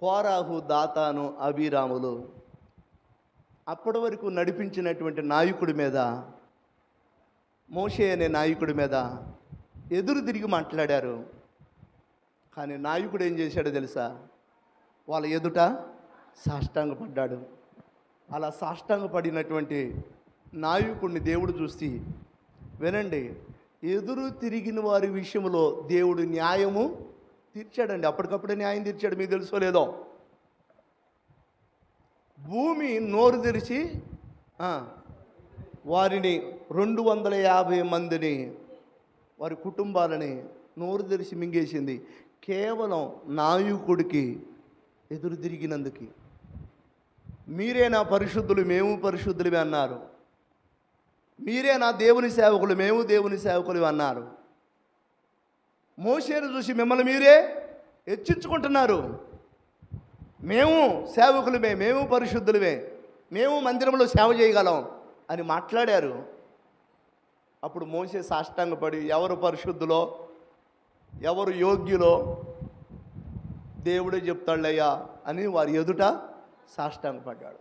కోరాహు దాతాను అభిరాములు అప్పటి వరకు నడిపించినటువంటి నాయకుడి మీద మోషే అనే నాయకుడి మీద ఎదురు తిరిగి మాట్లాడారు. కానీ నాయకుడు ఏం చేశాడో తెలుసా? వాళ్ళ ఎదుట సాష్టాంగపడ్డాడు. అలా సాష్టాంగపడినటువంటి నాయకుడిని దేవుడు చూసి వినండి ఎదురు తిరిగిన వారి విషయంలో దేవుడు న్యాయము తీర్చాడండి. అప్పటికప్పుడు న్యాయం తీర్చాడు. మీకు తెలుసో లేదో? భూమి నోరు తెరిచి వారిని రెండు వందల యాభై మందిని వారి కుటుంబాలని నోరు తెరిచి మింగేసింది. కేవలం నాయకుడికి ఎదురు తిరిగినందుకు. మీరే నా పరిశుద్ధులు మేము పరిశుద్ధులమే అన్నారు. మీరే నా దేవుని సేవకులు మేము దేవుని సేవకులు అన్నారు. మోసేను చూసి మిమ్మల్ని మీరే హెచ్చించుకుంటున్నారు. మేము సేవకులమే మేము పరిశుద్ధులమే మేము మందిరంలో సేవ చేయగలం అని మాట్లాడారు. అప్పుడు మోసే సాష్టాంగపడి ఎవరు పరిశుద్ధులో ఎవరు యోగ్యులో దేవుడే చెప్తాళ్ళయ్యా అని వారి ఎదుట సాష్టాంగపడ్డాడు.